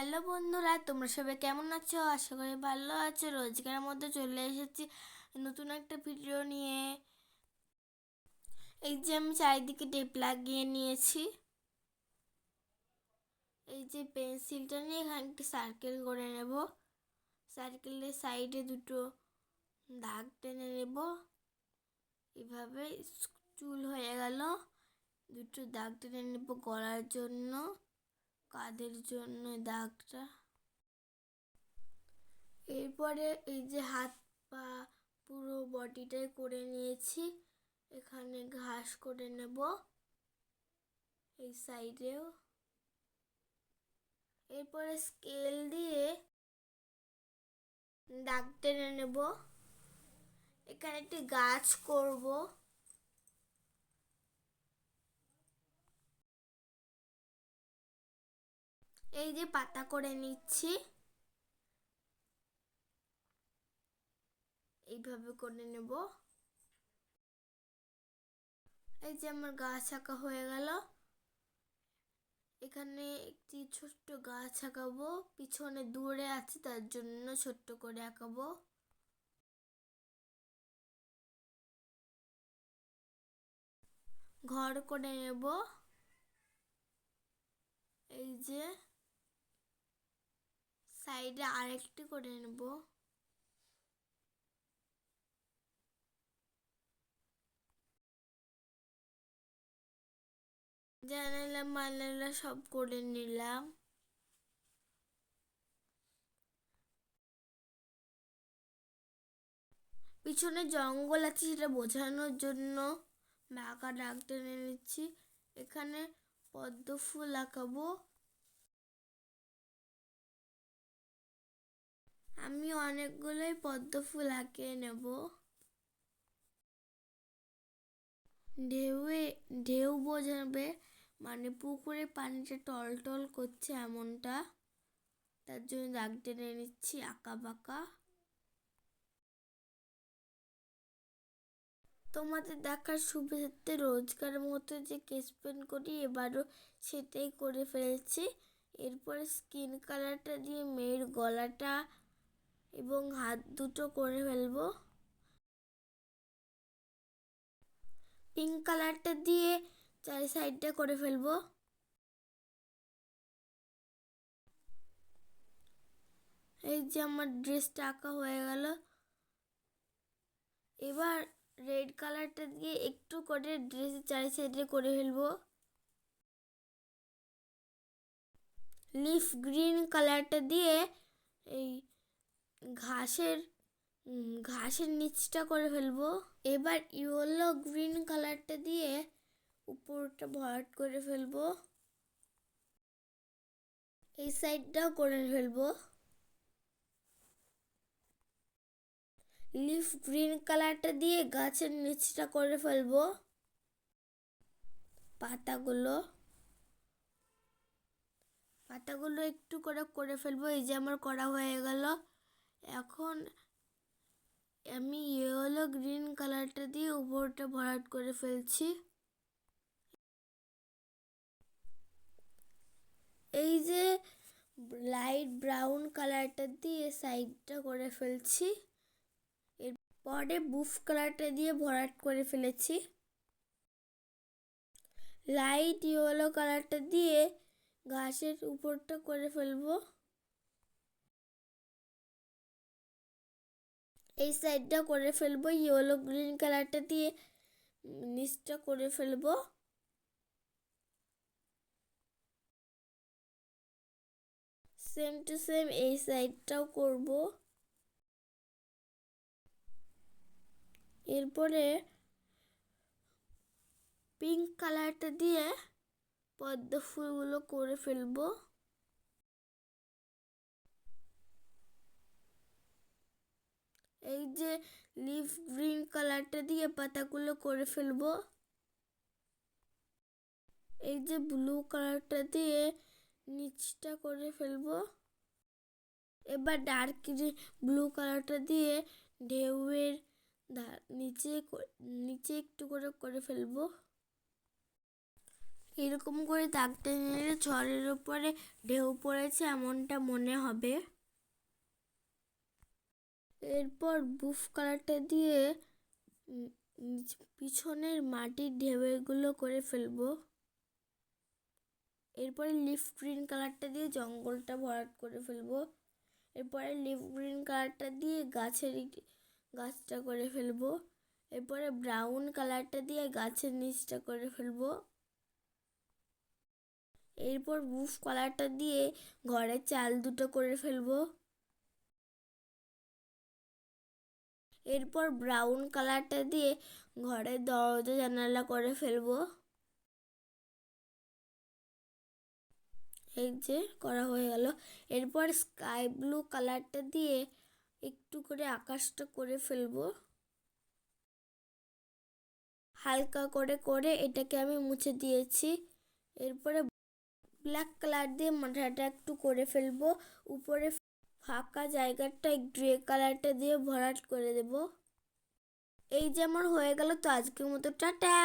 Hello বন্ধুরা, তোমরা সবাই কেমন আছো? আশা করি ভালো আছো। রোজগারের মধ্যে চলে এসেছি নতুন একটা ভিডিও নিয়ে। এই যে আমি চারিদিকে টেপ লাগিয়ে নিয়েছি। এই যে পেন্সিলটা নিয়ে এখানে একটি সার্কেল করে নেব। সার্কেলের সাইডে দুটো দাগ টেনে নেব। এভাবে চুল হয়ে গেল। দুটো দাগ টেনে নেব গলার জন্য। কাদের জন্য দাগটা? এরপরে এই যে হাত পা পুরো বডিটাই করে নিয়েছি। এখানে ঘাস করে নেব। এই সাইডেও। এরপরে স্কেল দিয়ে দাগ টেনে নেব। এখানে একটি গাছ করব। এই যে পাতা করে নিচ্ছি। এইভাবে করে নেব। এই যে আমার গাছ আঁকা হয়ে গেল। এখানে একটি ছোট্ট গাছ আঁকাবো পিছনে দূরে আছে, তার জন্য ছোট্ট করে আঁকাবো। ঘর করে নেব। এই যে সাইডে আরেকটি করে নেব। জানালা মালালা সব করে নিলাম। পিছনে জঙ্গল আছে সেটা বোঝানোর জন্য বাঁকা ডাক টেনে নিচ্ছি। এখানে পদ্ম ফুল আঁকাবো। আমি অনেকগুলোই পদ্ম ফুল আঁকিয়ে নেব। ঢেউয়ে, ঢেউ বোঝাবে মানে পুকুরে পানিটা টল টল করছে এমনটা। তার জন্য দাগ টেনে নিচ্ছি আঁকা বাঁকা। তোমাদের দেখার সুবিধার্থে রোজকার মতো যে কেস পেন করি, এবারও সেটাই করে ফেলেছি। এরপরে স্কিন কালারটা দিয়ে মেয়ের গলাটা এবং হাত দুটো করে ফেলব। পিঙ্ক কালারটা দিয়ে চারি সাইডটা করে ফেলব। এই যে আমার ড্রেসটা আঁকা হয়ে গেল। এবার রেড কালারটা দিয়ে একটু করে ড্রেসের চারি সাইডে করে ফেলব। লিফ গ্রিন কালারটা দিয়ে এই ঘাসের ঘাসের নিচটা করে ফেলব। এবার ইয়েলো গ্রিন কালারটা দিয়ে উপরটা ভরাট করে ফেলব। এই সাইডটাও করে ফেলব। লিফ গ্রিন কালারটা দিয়ে গাছের নিচটা করে ফেলব। পাতাগুলো। পাতাগুলো একটু করে করে ফেলব। এই যে আমার করা হয়ে গেল। এখন আমি ইয়েলো গ্রিন কালারটা দিয়ে উপরটা ভরাট করে ফেলছি। এই যে লাইট ব্রাউন কালারটা দিয়ে সাইডটা করে ফেলছি। এরপরে বুফ কালারটা দিয়ে ভরাট করে ফেলেছি। লাইট ইয়েলো কালারটা দিয়ে ঘাসের উপরটা করে ফেলব। এই সাইডটা করে ফেলব ইয়েলো গ্রিন কালারটা দিয়ে নিচটা করে ফেলব। সেম টু সেম এই সাইডটাও করব। এরপরে পিঙ্ক কালারটা দিয়ে পদ্ম ফুলগুলো করে ফেলব। এই যে লিফ গ্রিন কালারটা দিয়ে পাতাগুলো করে ফেলব। এই যে ব্লু কালারটা দিয়ে নিচটা করে ফেলব। এবার ডার্ক ব্লু কালারটা দিয়ে ঢেউয়ের নিচে নিচে একটু করে করে ফেলব। এরকম করে দাগ টেনে নিলে ঝড়ের উপরে ঢেউ পড়েছে, এমনটা মনে হবে। এরপর বুফ কালারটা দিয়ে পিছনের মাটির ঢেউগুলো করে ফেলব। এরপরে লিফ গ্রিন কালারটা দিয়ে জঙ্গলটা ভরাট করে ফেলব। এরপরে লিফ গ্রিন কালারটা দিয়ে গাছের গাছটা করে ফেলব। এরপরে ব্রাউন কালারটা দিয়ে গাছের নিচটা করে ফেলব। এরপর বুফ কালারটা দিয়ে ঘরের চাল দুটো করে ফেলব। এরপর ব্রাউন কালারটা দিয়ে ঘরের দরজা জানালা করে ফেলব। এই যে করা হয়ে গেল। এরপর স্কাই ব্লু কালারটা দিয়ে একটু করে আকাশটা করে ফেলব। হালকা করে করে এটাকে আমি মুছে দিয়েছি। এরপরে ব্ল্যাক কালার দিয়ে মাথাটা একটু করে ফেলব। উপরে ফাঁকা জায়গাটা গ্রে কালারটা দিয়ে ভরাট করে দেব। এই যেমন হয়ে গেল তো আজকের মতো, টাটা!